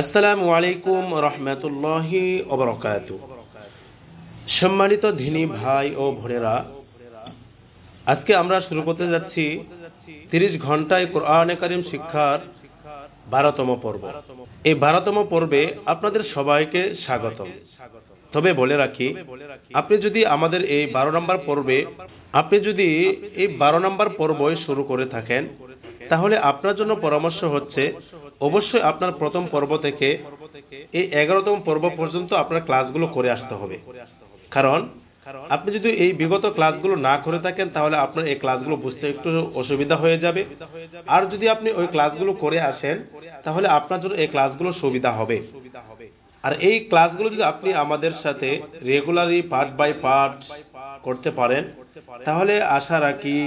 আসসালামু আলাইকুম রহমতুল্লাহি ওবরকাত সম্মানিত ধিনী ভাই ও ভোরেরা আজকে আমরা শুরু করতে যাচ্ছি তিরিশ ঘন্টায় কোরআনে কারিম শিক্ষার বারোতম পর্ব। এই বারোতম পর্বে আপনাদের সবাইকে স্বাগত তবে বলে রাখি, আপনি যদি আমাদের এই বারো নম্বর পর্বে, আপনি যদি এই বারো নম্বর পর্বই শুরু করে থাকেন তাহলে আপনার জন্য পরামর্শ হচ্ছে, অবশ্যই আপনার প্রথম পর্ব থেকে এই এগারোতম পর্ব পর্যন্ত আপনার ক্লাসগুলো করে আসতে হবে। কারণ আপনি যদি এই বিগত ক্লাসগুলো না করে থাকেন, তাহলে আপনার এই ক্লাসগুলো বুঝতে একটু অসুবিধা হয়ে যাবে। আর যদি আপনি ওই ক্লাসগুলো করে আসেন, তাহলে আপনার জন্য এই ক্লাসগুলো সুবিধা হবে। আর এই ক্লাসগুলো যদি আপনি আমাদের সাথে রেগুলারলি পার্ট বাই পার্ট করতে পারেন, তাহলে আশা রাখি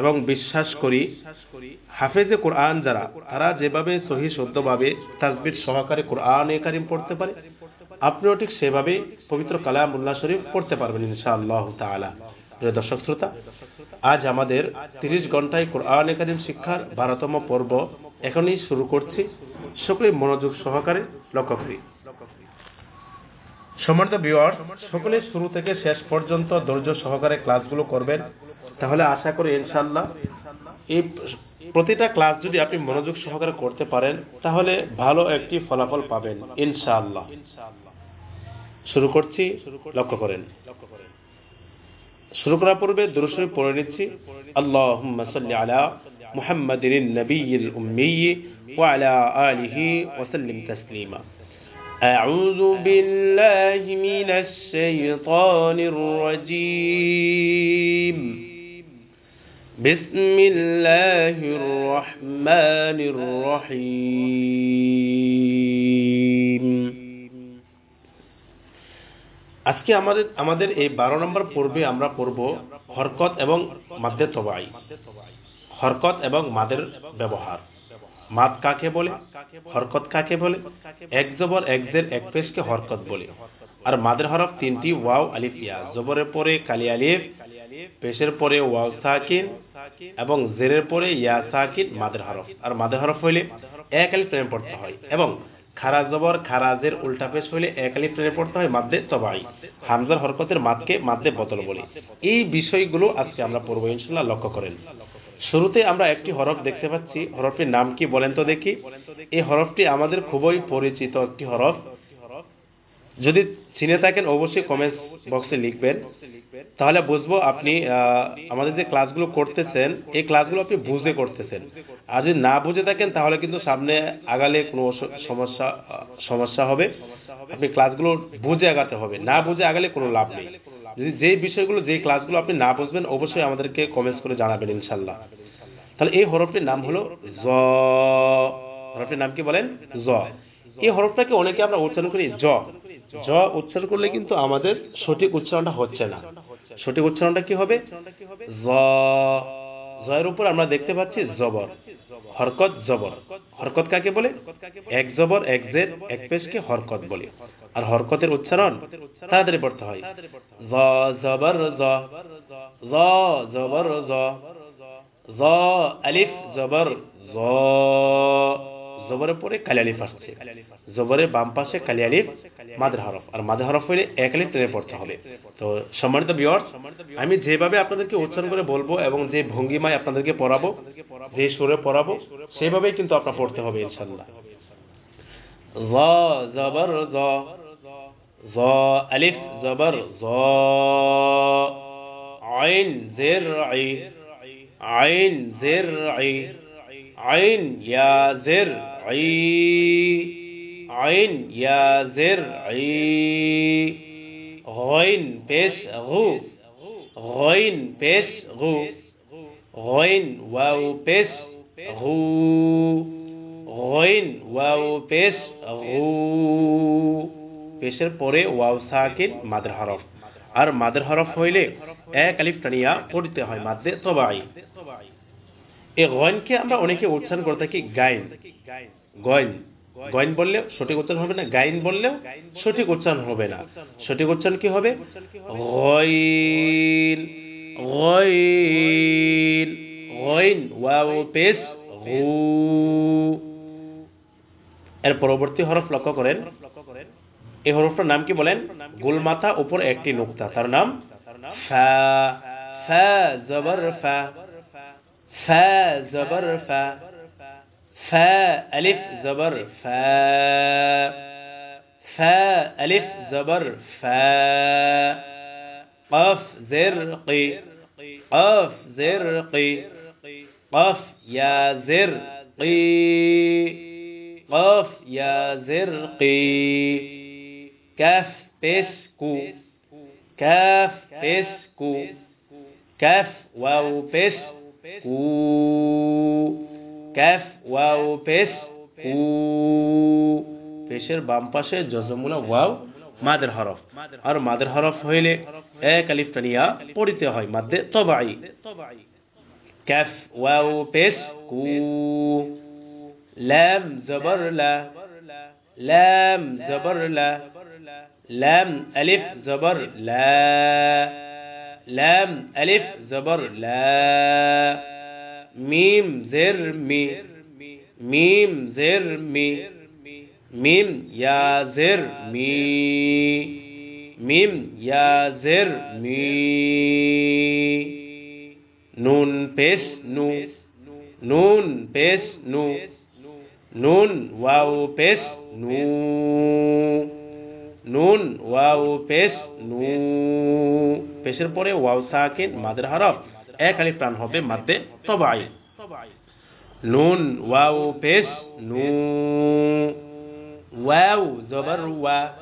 এবং বিশ্বাস করি হাফেজে কোরআন যারা, তারা যেভাবে সহি শুদ্ধভাবে তাজবির সহকারে কোরআন এ কারিম পড়তে পারে, আপনিও ঠিক সেভাবে পবিত্র কালামুল্লাহ শরীফ পড়তে পারবেন ইনশাআল্লাহ তাআলা। প্রিয় দর্শক শ্রোতা, আজ আমাদের তিরিশ ঘন্টায় কোরআন কারিম শিক্ষার বারোতম পর্ব এখনই শুরু করছি। সকলে মনোযোগ সহকারে লক্ষ্য করি। সম্মানিত বিওয়ার সকলে শুরু থেকে শেষ পর্যন্ত ধৈর্য সহকারে ক্লাসগুলো করবেন। তাহলে আশা করি ইনশাল্লাহ এই প্রতিটা ক্লাস যদি আপনি মনোযোগ সহকারে করতে পারেন, তাহলে ভালো একটি ফলাফল পাবেন, ইনশাআল্লাহ। শুরু করছি, লক্ষ্য করেন। শুরু করার পূর্বে দুরুশরীফ পড়ে নিচ্ছি। সাল্লি আলা মুহাম্মাদিন নবিয়্যিল উম্মি ওয়া আলা আলিহি ওয়া সাল্লিম তাসলিমা। أعوذ بالله من الشيطان الرجيم بسم الله الرحمن الرحيم আজকে আমাদের আমাদের এই বারো নম্বর পর্বে আমরা পড়ব হরকত এবং মাদ্দে তবাই হরকত এবং মাদের ব্যবহার মাদ কাকে বলে? হরকত কাকে বলে? এক জবর এক জের এক পেশকে হরকত বলে। আর মাদের হরফ তিনটি ওয়াও আলিফ ইয়া। জবরের পরে কালি আলিফ, পেশের পরে ওয়াও সাকিন এবং জেরের পরে ইয়া সাকিন মাদের হরফ। আর মাদের হরফ হইলে এক আলিফ প্রেমে পড়তে হয় এবং খারা জবর খারাজের উল্টা পেশ হইলে এক আলিফ প্রেমে পড়তে হয় মাদ্দে তবাই। হামজার হরকতের মাদকে মাদ্দে বতল বলে। এই বিষয়গুলো আজকে আমরা পড়ব ইনশাল্লাহ লক্ষ্য করেন। শুরুতে আমরা একটি হরফ দেখতে পাচ্ছি। হরফটির নাম কি বলেন তো দেখি। এই হরফটি আমাদের খুবই পরিচিত একটি হরফ। যদি চিনে থাকেন, অবশ্যই কমেন্ট বক্সে লিখবেন। তাহলে বুঝব আপনি আমাদের যে ক্লাসগুলো করতেছেন, এই ক্লাসগুলো আপনি বুঝে করতেছেন। আর যদি না বুঝে থাকেন, তাহলে কিন্তু সামনে আগালে কোনো সমস্যা সমস্যা হবে। আপনি ক্লাসগুলো বুঝে আগাতে হবে। না বুঝে আগালে কোনো লাভ নেই। যদি যে বিষয়গুলো, যে ক্লাসগুলো আপনি না বুঝবেন, অবশ্যই আমাদেরকে কমেন্টস করে জানাবেন ইনশাল্লাহ তাহলে এই হরফটির নাম হলো জ। হরফটির নাম কি বলেন? জ। এই হরফটাকে অনেকে আমরা উচ্চারণ করি জ। জ উচ্চারণ করলে কিন্তু আমাদের সঠিক উচ্চারণটা হচ্ছে না। সঠিক উচ্চারণটা কি হবে? জ। জয়ের উপর আমরা দেখতে পাচ্ছি জবর, হরকত জবর। হরকত কাকে বলে? এক জবর, এক জের, এক পেশকে হরকত বলে। আর হরকতের উচ্চারণ তাড়াতাড়ি পড়তে হয়। জ, জবর, জ। জ, জবর, জ। জ, আলিফ, জবর, জ। জবরের পরে কালি আলিফ আসছে। জবরের বাম পাশে কালি আলিফ, মাদের হরফ। আর মাদের হরফ হইলে এক আলিফ টেনে পড়তে হবে। তো সম্মানিত বিয়র আমি যেভাবে আপনাদেরকে উচ্চারণ করে বলব এবং যে ভঙ্গিমায় আপনাদেরকে পড়াবো, যে সুরে পড়াবো, সেভাবেই কিন্তু আপনার পড়তে হবে ইনশাল্লাহ জ, জবর, জ জ, আলিফ, জবর, জ, আইন, জের, আই, আইন, জের, আই, আইন, ইয়া, জের আই আইন ইয়া জের আই غين পেশ غو غين পেশ غو غين واو পেশ غو غين ওয়াও পেশ غو পেশের পরে ওয়াও সাকিন মাদের হরফ আর মাদের হরফ হইলে এক আলিফ টানিয়া পড়তে হয় মাদ্দে তবাই এই গয়নকে আমরা অনেকে উচ্চারণ করে থাকি গাইন। গয়ন। গয়ন বললেও সঠিক উচ্চারণ হবে না, গাইন বললেও সঠিক উচ্চারণ হবে না। সঠিক উচ্চারণ কি হবে? গয়ন। গয়ন। গয়ন। ওয়াও পেশ। গু। এর পরবর্তী হরফ লক্ষ্য করেন। এই হরফটার নাম কি বলেন? গোলমাথা উপর একটি নুক্তা। তার নাম ফা ফা জবর ফা। فا زبر فا. فا ألف زبر فا. فا ألف زبر فا. قاف زرقي قاف زرقي قاف يا زرقي قاف يا زرقي كاف بسكو. كاف بسكو. كاف واو بسكو. কু, ক্যাফ, ওয়াও, পেশ। কু, পেশের বাম পাশে জজমুলা ওয়াও, মাদের হরফ। আর মাদের হরফ হইলে এক আলিফ পড়িতে হয় মাদ্দে তবাই। ক্যাফ, ওয়াও, পেশ, কু লাম জবর, লা। লাম জবর, লা। লাম আলিফ, জবর, লা। لام ألف زبر لا. ميم زرمي ميم زرمي ميم يا زرمي ميم يا زر مي. نون بس نو. نون بس نو. نون واو بس نو. নুন, ওয়াও, পেশ, নু। পেশের পরে ওয়াউ সাকিন, মাদের হরফ। এক আলিফ টান হবে মাদে সবাই। নুন, ওয়াও, পেশ, নু। ওয়াউ জবর, ওয়া।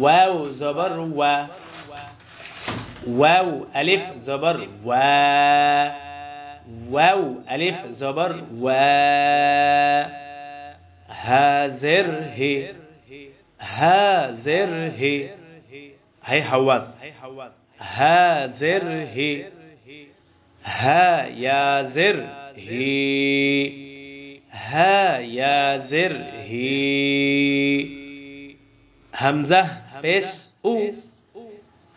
ওয়াউ জবর, ওয়া। ওয়াউ আলিফ, জবর, ওয়া। ওয়াউ আলিফ, জবর, ওয়া। হাজির হি। هازره هاي حواس. هي ها يا زر هي ها يا زر هي همزة بس أو.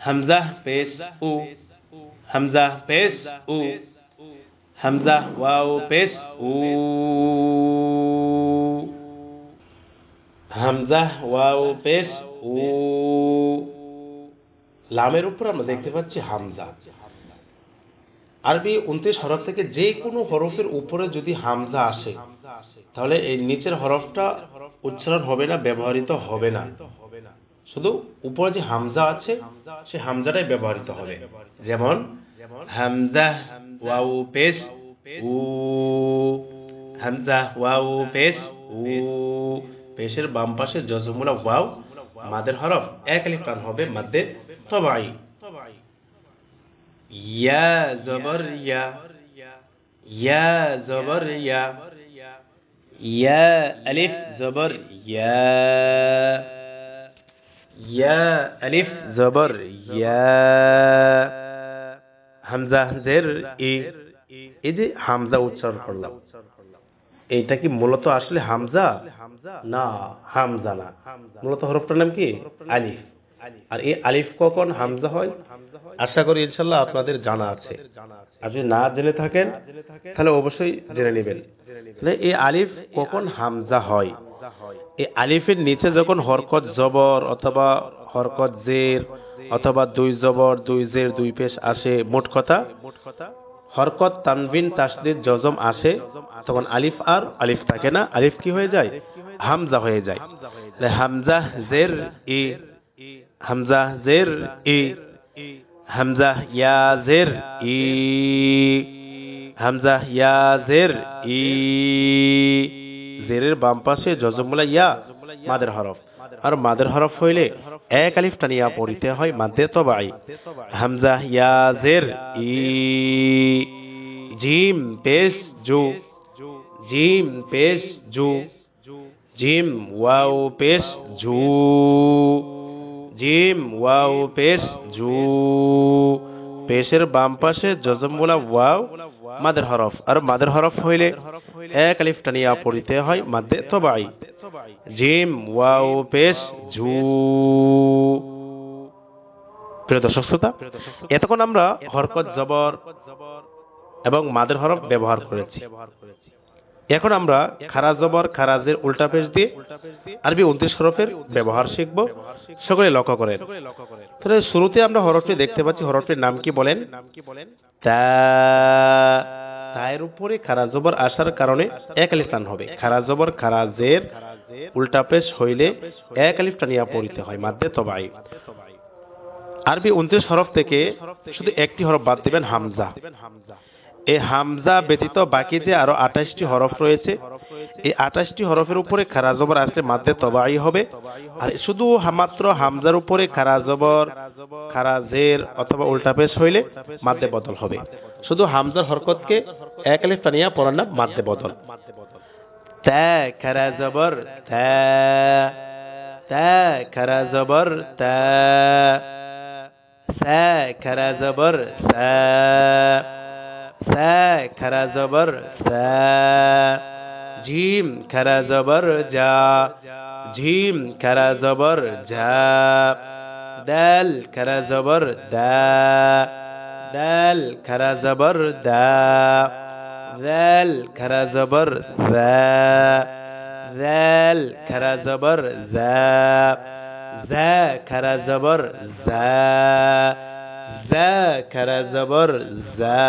همزة بس أو. همزة بس أو. همزة واو بس أو. হামজা, ওয়াও পেশ উ। লামের উপর আমরা দেখতে পাচ্ছি হামজা। আরবি উনত্রিশ হরফ থেকে যে কোনো হরফের উপরে যদি হামজা আসে, তাহলে এই নিচের হরফটা উচ্চারণ হবে না, ব্যবহৃত হবে না। শুধু উপরে যে হামজা আছে, সে হামজাটাই ব্যবহৃত হবে। যেমন, হামজা ওয়াউ পেশ উ। হামজা ওয়াউ পেশ উ। পেশের বাম পাশে জজমুলা ওয়াও, মাদের হরফ এক আলিফ টান হবে মাদ্দে তবাই। ইয়া জবর ইয়া ইয়া জবর ইয়া ইয়া আলিফ জবর ইয়া ইয়া আলিফ জবর ইয়া হামজা জের ই এই যে হামজা উচ্চারণ করলাম। এইটা কি মূলত আসলে হামজা? না হামজা না। মূলত হরফটার নাম কি? আলিফ। আর এই আলিফ কখন হামজা হয়? আশা করি ইনশাল্লাহ আপনাদের জানা আছে। আর যদি না জেনে থাকেন, তাহলে অবশ্যই জেনে নেবেন। এই আলিফ কখন হামজা হয়? এই আলিফের নিচে যখন হরকত জবর অথবা হরকত জের অথবা দুই জবর, দুই জের, দুই পেশ আসে, মোট কথা? হরকত, তানবিন, তাসদিদ জজম আসে, তখন আলিফ আর আলিফ থাকে না, আলিফ কি হয়ে যায়? হামজা হয়ে যায়। হামজা জের ই, হামজা জের ই, হামজা ইয়া জের ই, হামজা ইয়া জের ই, জেরের বাম পাশে জজমুলা ইয়া, মাদের হরফ। আর মাদের হরফ হইলে এক আলিফ টানিয়া পড়িতে হয় মাদ্দে তবাই হামজা ইয়া জের ই জিম পেশ জু। জিম পেশ জু। জিম ওয়াও পেশ জু। জিম ওয়াও পেশ জু। পেশের বাম পাশে জজমুলা ওয়াও মাদের হরফ। আর মাদের হরফ হইলে এক আলিফ টানিয়া পড়িতে হয় মাদ্দে তবাই জিম ওয়াও পেশ ঝু। প্রিয় দর্শক শ্রোতা, এতক্ষণ আমরা হরকত জবর এবং মাদের হরফ ব্যবহার করেছি। এখন আমরা খারাজ জবর, খারাজের উল্টা পেশ দিয়ে আরবি উনত্রিশ হরফের ব্যবহার শিখব। সকলে লক্ষ্য করেন। তাহলে শুরুতে আমরা হরফটি দেখতে পাচ্ছি। হরফটির নাম কি বলেন? তা উপরে খারাজ জবর আসার কারণে এক টান হবে। খারাজ জবর, খারাজের উল্টা পেশ হইলে এক আলিফ টানিয়া পড়িতে হয়, মাধ্যে তবাই। আরবি উনত্রিশ হরফ থেকে শুধু একটি হরফ বাদ দিবেন হামজা। এই হামজা ব্যতীত বাকি যে আরও আঠাশটি হরফ রয়েছে। এই আঠাশটি হরফের উপরে খারা জবর আসলে মাধ্যে তবাই হবে। আর শুধু মাত্র হামজার উপরে খারা জবর, খারা জের অথবা উল্টা পেশ হইলে মাধ্যে বদল হবে। শুধু হামজার হরকতকে এক আলিফ টানিয়া পড়ার নাম মাধ্যে বদল। তা খারা জবর তা তা খারা জবর তা সা খারা জবর সা সা খারা জবর সা জিম খারা জবর যা জিম খারা জবর ঝা দাল খারা জবর দা দাল খারা জবর দা ذال খারা জবর ذا ذال খারা জবর ذا ذا খারা জবর ذا ذا খারা জবর ذا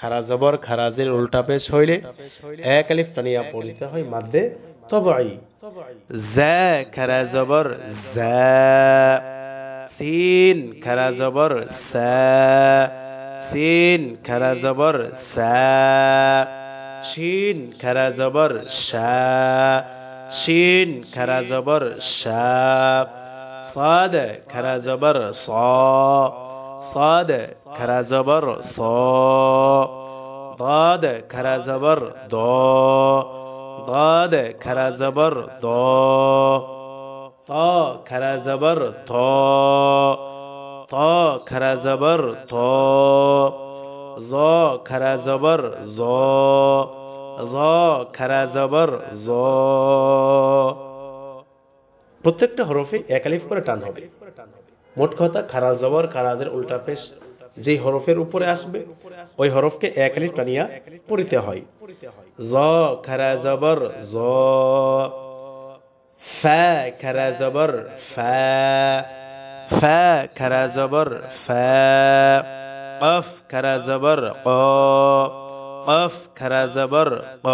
খারা জবর খারাজের উল্টা পেশ হইলে এক আলিফ টানিয়া পড়িতে হয় মাধ্যে তবাই ذا খারা জবর ذا সিন খারা জবর সা سین کره زبر س شین کره زبر ش شین کره زبر صاد کره زبر صا صاد کره زبر صا ضاد کره زبر دا ضاد کره زبر دا تا کره زبر تا. تا کره زبر تا. জ খারা জবর, জ। জ খারা জবর, জ। প্রত্যেকটা হরফে এক আলিফ করে টান হবে। মোট কথা খারা জবর খারাজের উল্টা পেশ যে হরফের উপরে আসবে, ওই হরফকে এক আলিফ টানিয়া পড়িতে হয়। জ খারা জবর, জ। ফা খারা জবর ফা ফা খারা জবর ফা কফ খারা জবর ক কফ খারা জবর ক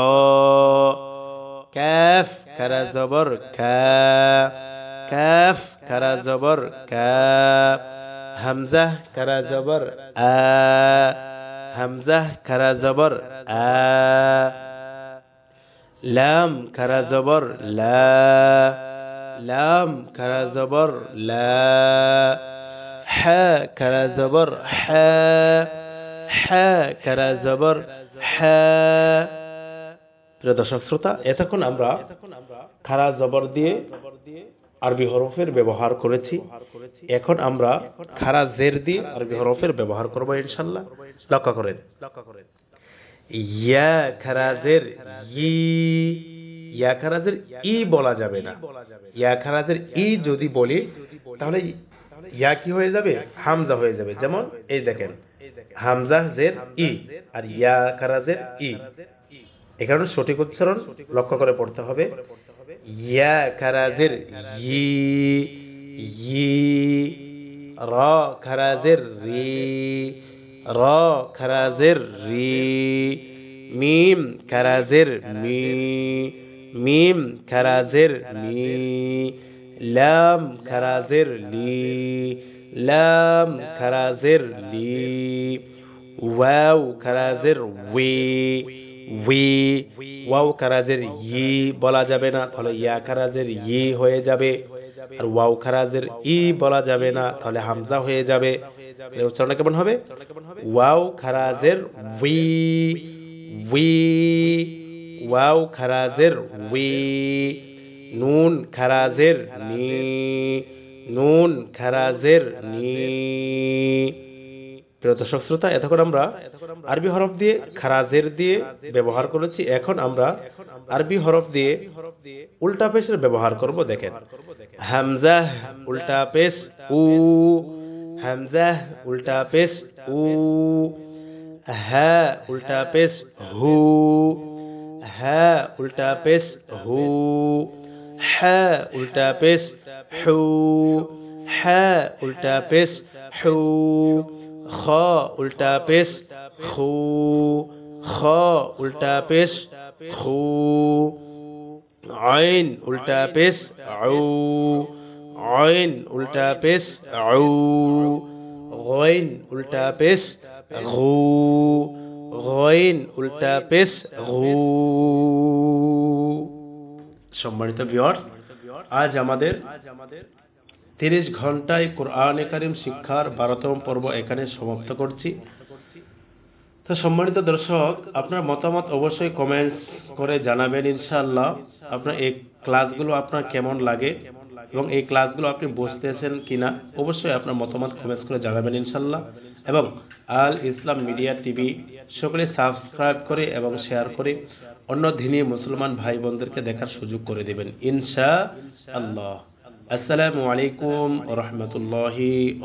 কাফ খারা জবর খা কাফ খারা জবর কা হামজা খারা জবর আ হামজা খারা জবর আ লাম খারা জবর লা লাম খারা জবর লা হা খারা জবর হা হা খারা জবর হা প্রিয় দর্শক শ্রোতা, এতক্ষণ আমরা খারা জবর দিয়ে আরবি হরফের ব্যবহার করেছি। এখন আমরা খারা জের দিয়ে আরবি হরফের ব্যবহার করব ইনশাল্লাহ লক্ষ্য করেন। ইয়া খারাজের ই। ইয়া খারাজের ই বলা যাবে না। ইয়া খারাজের ই যদি বলি, তাহলে ইয়া কি হয়ে যাবে? হামজা হয়ে যাবে। যেমন এই দেখেন, হামজা জের ই আর ইয়া খারাজের ই। এ কারণে সঠিক উচ্চারণ লক্ষ্য করে পড়তে হবে। ইয়া খারাজের ই ই, র খারাজের রি, র খারাজের রি, মিম খারাজের মি, মিম খারাজের মি লাম খারাজের লি লাম খারাজের লি ওয়াও খারাজের ওয়ে উই ওয়াও খারাজের ই বলা যাবে না, তাহলে ইয়া খারাজের ই হয়ে যাবে, আর ওয়াও খারাজের ই বলা যাবে না, তাহলে হামজা হয়ে যাবে। এর উচ্চারণ কেমন হবে? ওয়াও খারাজের উই উই ওয়াও খারাজের উই নুন খারাজের নি। নুন খারাজের নি। প্রিয় দর্শক শ্রোতা, এতক্ষণ আমরা আরবি হরফ দিয়ে খারাজের দিয়ে ব্যবহার করেছি। এখন আমরা আরবি হরফ দিয়ে উল্টা পেশের ব্যবহার করব, দেখেন। হামজা, উল্টা পেশ, উ। হামজা, উল্টা পেশ, উ। হ্যাঁ উল্টা পেশ, হু। হ্যাঁ উল্টা পেশ, হু। হ্যাঁ উল্টা পেশ হু হ্যাঁ উল্টা পেশ হু খ উল্টা পেশ খু খ উল্টা পেশ খু আইন উল্টা পেশ আউ আইন উল্টা পেশ আউ গইন উল্টা পেশ ঘু গইন উল্টা পেশ ঘু সম্মানিত বিয়র আজ আমাদের তিরিশ ঘন্টায় কোরআনে কারিম শিক্ষার বারোতম পর্ব এখানে সমাপ্ত করছি। তো সম্মানিত দর্শক, আপনার মতামত অবশ্যই কমেন্টস করে জানাবেন ইনশাআল্লাহ। আপনার এই ক্লাসগুলো আপনার কেমন লাগে এবং এই ক্লাসগুলো আপনি বুঝতেছেন কিনা, অবশ্যই আপনার মতামত কমেন্টস করে জানাবেন ইনশাল্লাহ এবং আল ইসলাম মিডিয়া টিভি সকলে সাবস্ক্রাইব করে এবং শেয়ার করে অন্য দিনী মুসলমান ভাই বোনদেরকে দেখার সুযোগ করে দেবেন। ইনশা আল্লাহ। আসসালামু আলাইকুম রহমতুল্লাহি